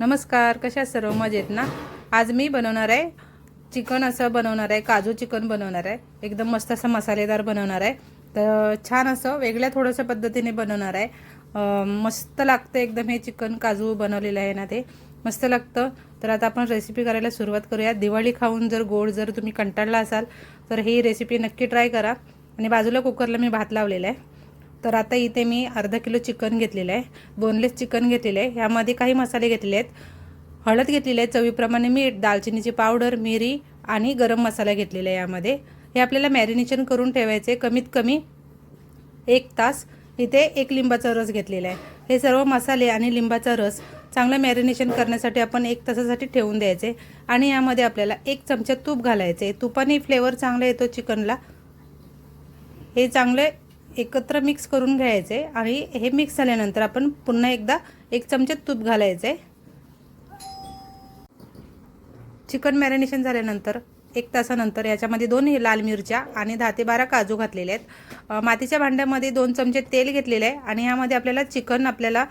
नमस्कार कशा सर्व? मजेत ना? आज मी बनवणार आहे चिकन असं बनवणार आहे काजू चिकन बनवणार आहे. एकदम मस्त असं मसालेदार बनवणार आहे. तर छान असं वेगळ्या थोडंसं पद्धतीने बनवणार आहे. मस्त लागतं एकदम हे चिकन काजू बनवलेलं आहे ना ते. मस्त लागतं. तर आता आपण रेसिपी करायला सुरुवात करूया दिवाळी खाऊन जर गोड जर तुम्ही कंटाळला असाल तर ही रेसिपी नक्की ट्राय करा. आणि बाजूला कुकरला मी भात लावलेला आहे. तर आता इथे मी अर्धा किलो चिकन घेतलेलं आहे. बोनलेस चिकन घेतलेलं आहे. ह्यामध्ये काही मसाले घेतलेले आहेत. हळद घेतलेली आहे. चवीप्रमाणे मीठ दालचिनीची पावडर मिरी आणि गरम मसाला घेतलेला आहे यामध्ये. हे आपल्याला मॅरिनेशन करून ठेवायचे कमीत कमी एक तास. इथे एक लिंबाचा रस घेतलेला आहे. हे सर्व मसाले आणि लिंबाचा रस चांगलं मॅरिनेशन करण्यासाठी आपण एक तासासाठी ठेवून द्यायचे. आणि यामध्ये आपल्याला एक चमचा तूप घालायचे तुपाने फ्लेवर चांगला येतो चिकनला. हे चांगले एकत्र मिक्स करून घ्यायचे आणि हे मिक्स झाल्यानंतर आपण पुन्हा एकदा एक चमचे तूप घालायचे. चिकन मॅरिनेशन झाल्यानंतर एक तासानंतर याच्यामध्ये दोन लाल मिरच्या आणि दहा ते बारा काजू घातलेले आहेत. मातीच्या भांड्यामध्ये दोन चमचे तेल घेतलेले आहे आणि यामध्ये आपल्याला चिकन आपल्याला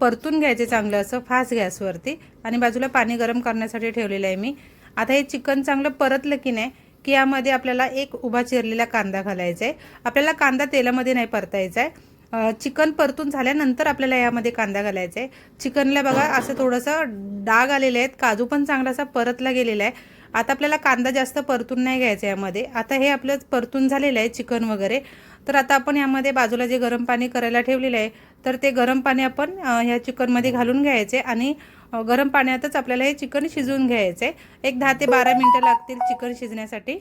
परतून घ्यायचे चांगलं असं फास्ट गॅसवरती. आणि बाजूला पाणी गरम करण्यासाठी ठेवलेलं आहे मी. आता हे चिकन चांगलं परतलं की नाही की यामध्ये आपल्याला एक उभा चिरलेला कांदा घालायचा आहे. आपल्याला कांदा तेलामध्ये नाही परतायचा आहे. चिकन परतून झाल्यानंतर आपल्याला यामध्ये कांदा घालायचा आहे. चिकनला बघा असं थोडंसं डाग आलेले आहेत. काजू पण चांगला असा परतला गेलेला आहे. आता आपल्याला कांदा जास्त परतून नाही घ्यायचा यामध्ये. आता हे आपलं परतून झालेलं आहे चिकन वगैरे. तर आता आपण यामध्ये बाजूला जे गरम पाणी करायला ठेवलेलं आहे तर ते गरम पाणी आपण ह्या चिकनमध्ये घालून घ्यायचे आणि गरम पाण्यातच आपल्याला हे चिकन शिजवून घ्यायचे. एक दहा ते बारा मिनटं लागतील चिकन शिजण्यासाठी.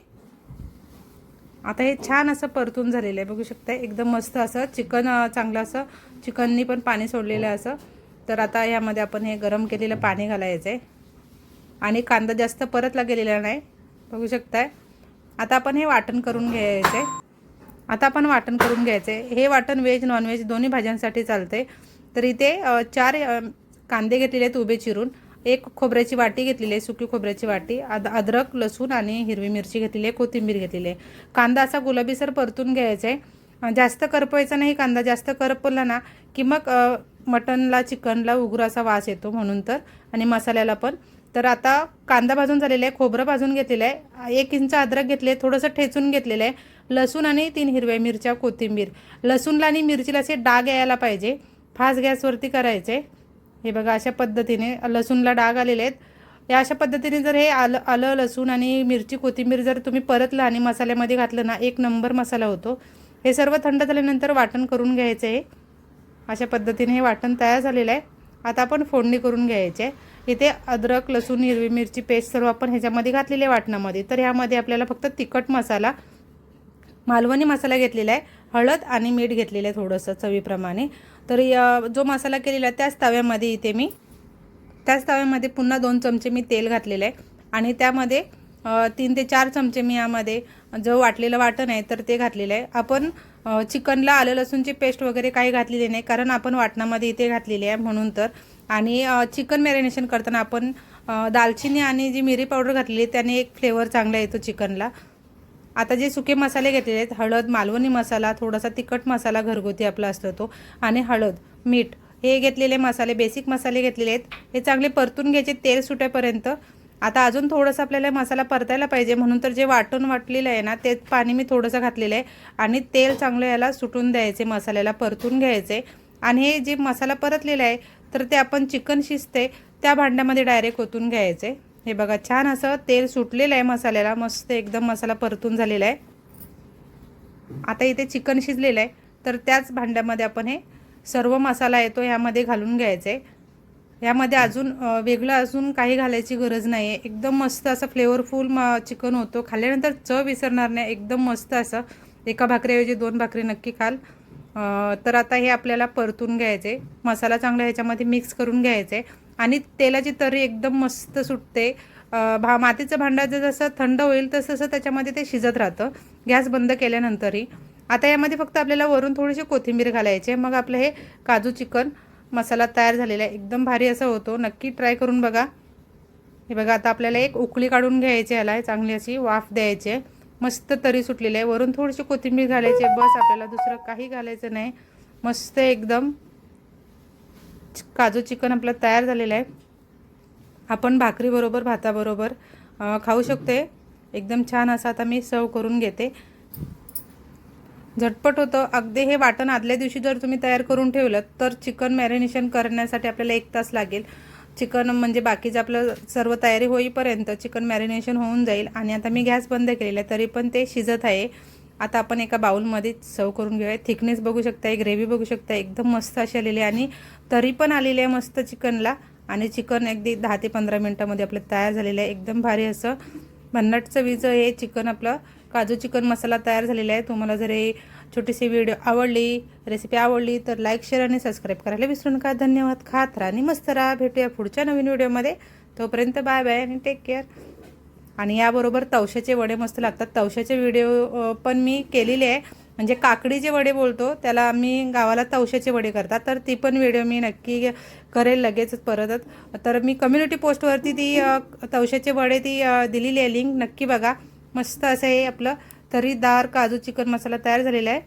आता हे छान असं परतून झालेलं आहे. बघू शकता एकदम मस्त असं चिकन चांगलं असं चिकननी पण पाणी सोडलेलं असं. तर आता यामध्ये आपण हे गरम केलेलं पाणी घालायचं आहे आणि कांदा जास्त परतला गेलेला नाही. बघू शकताय. आता आपण हे वाटण करून घ्यायचं आहे आता आपण वाटण करून घ्यायचं आहे हे वाटण व्हेज नॉनव्हेज दोन्ही भाज्यांसाठी चालते तर इथे चार कांदे घेतलेले आहेत उभे चिरून. एक खोबऱ्याची वाटी घेतलेली आहे सुकी खोबऱ्याची वाटी. अद अद्रक लसूण आणि हिरवी मिरची घेतलेली आहे कोथिंबीर घेतलेली आहे. कांदा असा गुलाबीसर परतून घ्यायचा आहे. जास्त करपवायचा नाही कांदा जास्त करपला ना की मग मटनला चिकनला उग्र असा वास येतो म्हणून तर. आणि मसाल्याला पण. तर आता कांदा भाजून झालेला आहे खोबरं भाजून घेतलेलं आहे. एक इंच अद्रक घेतले थोडंसं ठेचून घेतलेलं आहे. लसूण आणि तीन हिरव्या मिरच्या कोथिंबीर. लसूणला आणि मिरचीला असे डाग यायला पाहिजे. फास्ट गॅसवरती करायचे. हे बघा अशा पद्धतीने लसूणला डाग आलेले आहेत. या अशा पद्धतीने जर हे आलं आलं लसूण आणि मिरची कोथिंबीर जर तुम्ही परतलं आणि मसाल्यामध्ये घातलं ना एक नंबर मसाला होतो. हे सर्व थंड झाल्यानंतर वाटण करून घ्यायचं आहे. अशा पद्धतीने हे वाटण तयार झालेलं आहे. आता आपण फोडणी करून घ्यायची आहे. इथे अद्रक लसूण हिरवी मिरची पेस्ट सर्व आपण ह्याच्यामध्ये घातलेले आहे वाटणामध्ये. तर ह्यामध्ये आपल्याला फक्त तिखट मसाला मालवणी मसाला घेतलेला आहे. हळद आणि मीठ घेतलेलं आहे थोडंसं चवीप्रमाणे. तर या जो मसाला केलेला त्याच तव्यामध्ये इथे मी त्याच तव्यामध्ये पुन्हा दोन चमचे मी तेल घातलेलं आहे. आणि त्यामध्ये तीन ते चार चमचे मी यामध्ये जो वाटलेलं वाटण आहे तर ते घातलेलं आहे. आपण चिकनला आलं लसूणची पेस्ट वगैरे काही घातलेली नाही कारण आपण वाटणामध्ये इथे घातलेली आहे म्हणून तर. आणि चिकन मॅरिनेशन करताना आपण दालचिनी आणि जी मिरी पावडर घातलेली त्याने एक फ्लेवर चांगला येतो चिकनला. आता जे सुके मसाले घेतलेले आहेत हळद मालवणी मसाला थोडासा तिखट मसाला घरगुती आपला असतो तो आणि हळद मीठ हे घेतलेले मसाले बेसिक मसाले घेतलेले आहेत हे चांगले परतून घ्यायचे तेल सुटेपर्यंत. आता अजून थोडंसं आपल्याला मसाला परतायला पाहिजे म्हणून तर जे वाटून वाटलेलं आहे ना ते पाणी मी थोडंसं घातलेलं आहे आणि तेल चांगलं याला सुटून द्यायचे मसाल्याला परतून घ्यायचे. आणि हे जे मसाला परतलेला आहे तर ते आपण चिकन शिजते त्या भांड्यामध्ये डायरेक्ट ओतून घ्यायचे. हे बघा छान असं तेल सुटलेलं आहे मसाल्याला. मस्त एकदम मसाला परतून झालेला आहे. आता इथे चिकन शिजलेलं आहे. तर त्याच भांड्यामध्ये आपण हे सर्व मसाला येतो ह्यामध्ये घालून घ्यायचे. ह्यामध्ये अजून वेगळं अजून काही घालायची गरज नाही आहे एकदम मस्त असं फ्लेवरफुल म चिकन होतो. खाल्ल्यानंतर चव विसरणार नाही. एकदम मस्त असं. एका भाकरीऐवजी दोन भाकरी नक्की खाल. तर आता हे आपल्याला परतून घ्यायचे. मसाला चांगला ह्याच्यामध्ये मिक्स करून घ्यायचे. आणि तेलाची तरी एकदम मस्त सुटते. भा मातीचं भांडं जर जसं थंड होईल तसं तसं त्याच्यामध्ये ते शिजत राहतं. गॅस बंद केल्यानंतरही. आता यामध्ये फक्त आपल्याला वरून थोडीशी कोथिंबीर घालायची आहे. मग आपलं हे काजू चिकन मसाला तयार झालेला आहे. एकदम भारी असा होतो. नक्की ट्राय करून बघा. हे बघा आता आपल्याला एक उकळी काढून घ्यायची याला चांगली अशी वाफ द्यायची आहे. मस्त तरी सुटलेली आहे. वरून थोडीशी कोथिंबीर घालायची आहे. बस आपल्याला दुसरं काही घालायचं नाही. मस्त एकदम. काजू चिकन आपलं तयार झालेलं आहे. आपण भाकरीबरोबर भाताबरोबर खाऊ शकते. एकदम छान असं आता मी सर्व करून घेते. झटपट होतं. अगदी हे वाटण आदल्या दिवशी जर तुम्ही तयार करून ठेवलं तर चिकन मॅरिनेशन करण्यासाठी आपल्याला एक तास लागेल. चिकन म्हणजे बाकीचं आपलं सर्व तयारी होईपर्यंत चिकन मॅरिनेशन होऊन जाईल. आणि आता मी गॅस बंद केलेला आहे तरी पण ते शिजत आहे. आता आपण एका बाउलमध्ये सर्व करून घेऊया थिकनेस बघू शकता ग्रेव्ही बघू शकता एकदम मस्त अशी आलेली आहे आणि तरी पण आलेली आहे मस्त चिकनला. आणि चिकन अगदी दहा ते पंधरा मिनटामध्ये आपलं तयार झालेलं आहे. एकदम भारी असं भन्नाट चवीचं हे चिकन आपलं काजू चिकन मसाला तयार झालेला आहे. तुम्हाला जर हे छोटीशी व्हिडिओ आवडली रेसिपी आवडली तर लाईक शेअर आणि सबस्क्राईब करायला विसरू नका. धन्यवाद. खात राहा आणि मस्त राहा. भेटूया पुढच्या नवीन व्हिडिओमध्ये तोपर्यंत बाय बाय आणि टेक केअर आणि याबरोबर तवशाचे वडे मस्त लागतात. तवशाचे व्हिडिओ पण मी केलेले आहे. म्हणजे काकडीचे वडे बोलतो त्याला आम्ही गावाला तवशाचे वडे करतात. तर ती पण व्हिडिओ मी नक्की करेल लगेच परतच तर मी कम्युनिटी पोस्टवरती ती तवशाचे वडे ती दिलेली आहे. लिंक नक्की बघा. मस्त असं हे आपलं तरीदार काजू चिकन मसाला तयार झालेला आहे.